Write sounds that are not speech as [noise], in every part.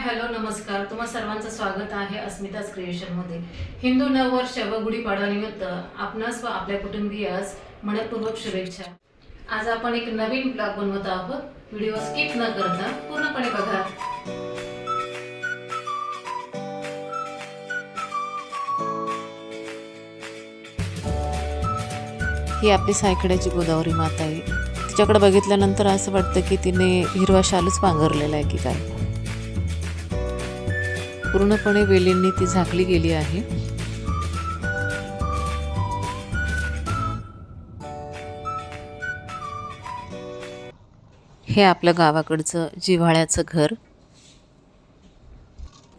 Hello नमस्कार. तुम्हा सर्वांचं स्वागत आहे अस्मिताज क्रिएशनमध्ये हिंदू नववर्ष व गुढीपाडवानिमित्त आपणास व आपल्या कुटुंबीयास मनपूर्वक शुभेच्छा. आज आपण एक नवीन ब्लॉग बनवत आहोत. व्हिडिओ स्किप न करता पूर्णपणे बघा. ही आपली सायकड्याची गोदावरी माता आहे. तिच्याकडे बघितल्यानंतर असं वाटतं की तिने हिरवा शालूच पांघरलेला आहे की काय. पूर्णपणे वेलींनी ती झाकली गेली आहे. हे आपल्या गावाकडचं जिव्हाळ्याचं घर.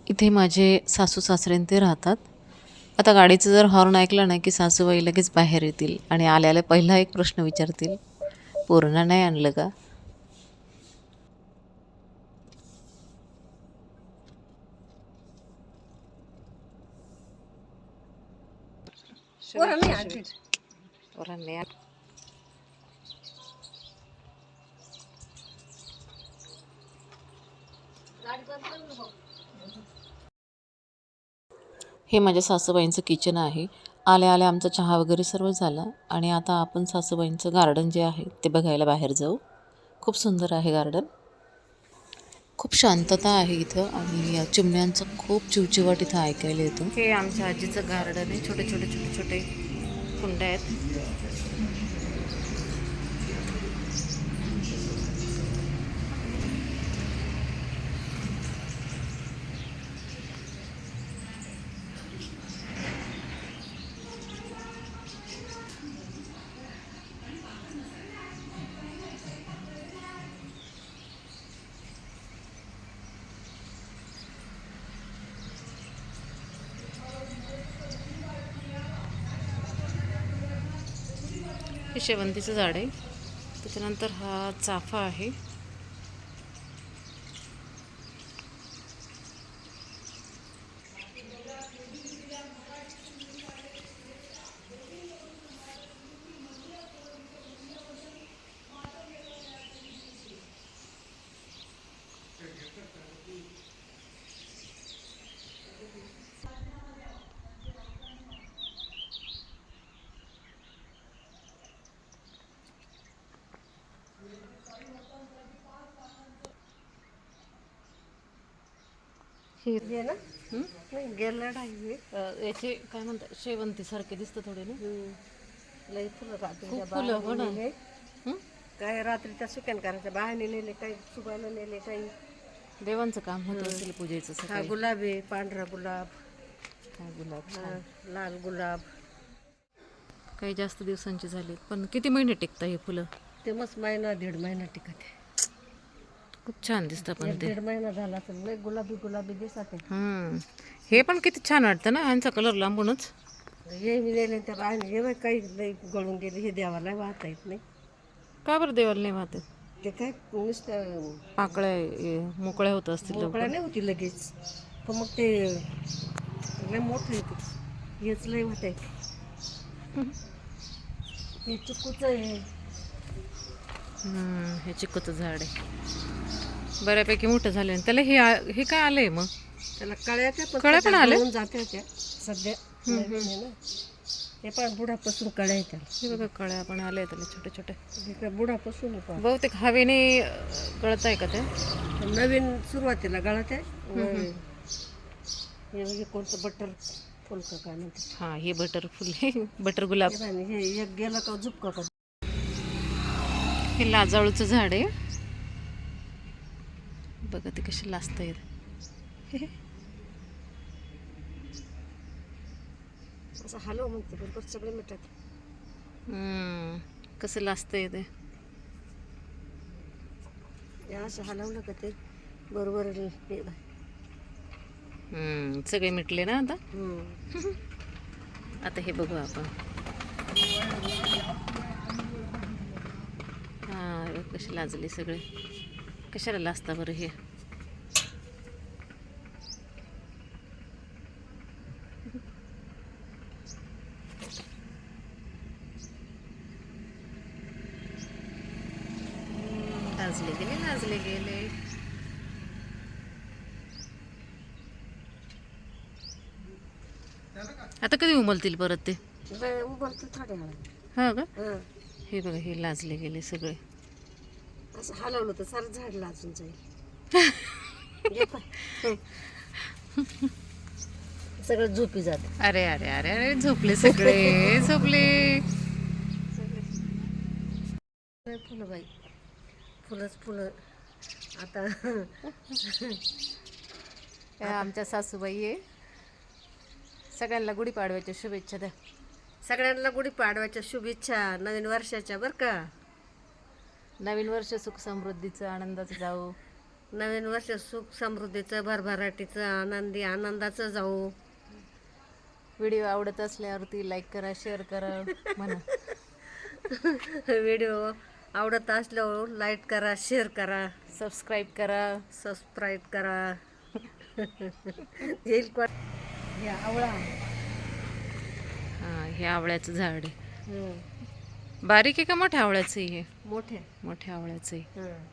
इथे माझे सासू सासरेन ते राहतात. आता गाडीचं जर हॉर्न ऐकलं ना की सासूबाई लगेच बाहेर येतील आणि आल्याला पहिला एक प्रश्न विचारतील. पूर्ण नाही आणलं का? हे माझ्या सासूबाईंचं किचन आहे. आल्या आल्या आमचा चहा वगैरे सर्व झाला आणि आता आपण सासूबाईंचं गार्डन जे आहे ते बघायला बाहेर जाऊ. खूप सुंदर आहे गार्डन खूप शांतता आहे इथं आणि चिमण्यांचा खूप चिवचिवाट इथं ऐकायला येतो. हे आमच्या आजीचं गार्डन आहे. छोटे छोटे छोटे छोटे कुंड्या आहेत. हे शेवंतीचं झाड आहे. त्याच्यानंतर हा चाफा आहे. हे हे ना? नाही गेलं नाही अ, याचे काय म्हणतात शेवंती सारखे दिसतं थोडे ना. लई फुलं रात्रीच्या खूप फुलं, हो ना. हं? काय रात्रीच्या सुक्यान करायच्या बाहेर नेले काही सुगायला नेले काही. देवांचं काम होत असेल पूजेचं हा सकाळी गुलाब आहे पांढरा गुलाब. हा गुलाब हा लाल गुलाब. काही जास्त दिवसांची झाली पण किती महिने टिकतं हे फुलं? ते मस्त महिना दीड महिना टिकत आहे. खूप छान दिसतं पण ते. दीड महिना झाला तर लई गुलाबी गुलाबी दिसत हम्म. हे पण किती छान वाटतं ना ह्यांचा कलर लांबूनच. हे मी नेले त्या बाहेर हे बाई काही लई गळून गेले. हे देवाला वाहता येत नाही. का बरं देवाला नाही वाहत? ते काय नुसतं पाकळ्या हे, मोकळ्या होत असतील लवकर. मोकळ्या नाही होती लगेच. पण मग ते लय मोठं येते हेच लय होत आहे. हे चिकूच आहे. हम्म, हे चिकूचं झाड आहे. बऱ्यापैकी मोठं झालं त्याला हे आ- हे काय आलंय मग? त्याला कळ्या त्या पण कळ्या पण आल्या? गळून जात्या त्या. सध्या नवीन आहे ना. ते पण बुडापासून कळ्या आहे त्याला. हे बघा कळ्या पण आल्या त्याला छोटे छोटे हे काय बुडापासून आहे पण. बहुतेक हवेने गळत आहे का ते? नवीन सुरुवातीला गळत आहे. नवीन. हे म्हणजे कोणतं बटर फुल का काय म्हणते हा हे बटर फुल आहे. बटर गुलाब हे ना, हे एक गेलं का झुपका का हे लाजाळूचं झाड आहे. बघा ते कसे लाजता येत. असं हलव म्हणते बरोबर सगळे हम्म, कसं लाजतं येते. हे असं हलवलं का ते. बरोबर हे हम्म, सगळे मिटले ना आता. आता हे बघू आपण. हा कसे लाजले सगळे. कशाला लाजता बरं हे? लाजले गेले लाजले गेले. आता कधी उमलतील परत ते? उमलतील हा का? हे बघा हे लाजले गेले सगळे. असं हलवलं तर सारं झाड लाजून जाईल. [laughs] सगळं झोपी जात. अरे अरे अरे अरे झोपले सगळे [laughs] झोपले. फुलं बाई. फुलंच फुलं. आता आमच्या सासूबाई आहे. सगळ्यांना गुढीपाडव्याच्या शुभेच्छा द्या. सगळ्यांना गुढीपाडव्याच्या शुभेच्छा नवीन वर्षाच्या बरं का? नवीन वर्ष सुख समृद्धीचं आनंदाचं जाऊ नवीन वर्ष सुख समृद्धीचं भरभराटीचं आनंदी आनंदाचं जाऊ व्हिडिओ आवडत असल्यावरती लाईक करा शेअर करा म्हणा. व्हिडिओ आवडत असल्यावर लाईक करा शेअर करा. सबस्क्राईब करा. सबस्क्राईब करा. [laughs] येईल कोण? हे आवळा. हा हे आवळ्याचं झाड आहे. हं. बारीक आहे का मोठ्या आवळ्याचं आहे हे? मोठे. मोठ्या आवळ्याचं आहे हं.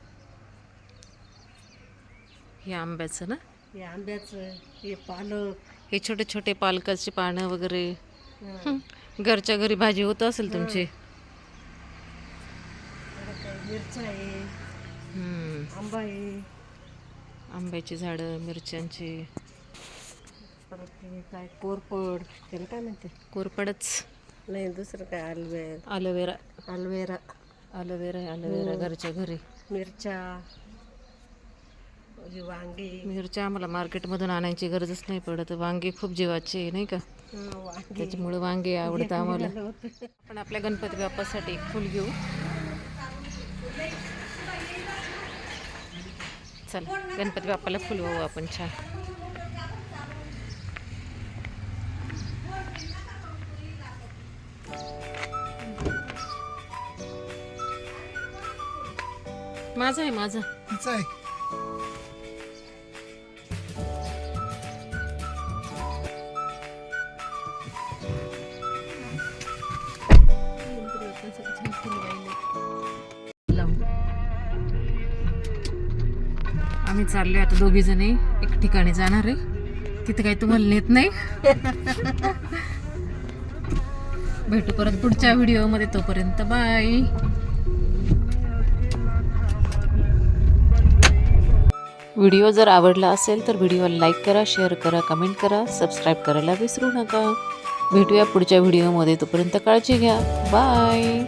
हे आंब्याचं ना? हे आंब्याचं हे पालक. हे छोटे छोटे पालकाचे पानं वगैरे. हं. घरच्या घरी भाजी होत असेल तुमची? परत काय मिरच्या आहे. आंबा आहे. आंब्याची झाडं मिरच्यांची. परत काय कोरपड त्याला काय म्हणते? कोरपडच नाही दुसरं काय aloe vera aloe vera aloe vera aloe vera आहे अलोवेरा घरच्या घरी. मिरच्या हे वांगी. मिरच्या आम्हाला मार्केटमधून आणायची गरजच नाही पडत. वांगे खूप जीवाचे आहे, नाही का? हं, वांगी. त्याच्यामुळे वांगे आवडतं आम्हाला. आपण आपल्या गणपती बाप्पासाठी एक फुल घेऊ. चला गणपती बाप्पाला फुल वाहू आपण छान. माझा आहे माझा. आम्ही चाललोय आता दोघी जणी एक ठिकाणी जाणार आहे. तिथे काही तुम्हाला नेत नाही. [laughs] भेटू परत पुढच्या व्हिडिओमध्ये तोपर्यंत बाय. व्हिडिओ जर आवडला असेल तर व्हिडिओला लाईक करा शेअर करा कमेंट करा सबस्क्राईब करायला विसरू नका. भेटूया पुढच्या व्हिडिओमध्ये तोपर्यंत काळजी घ्या. बाय.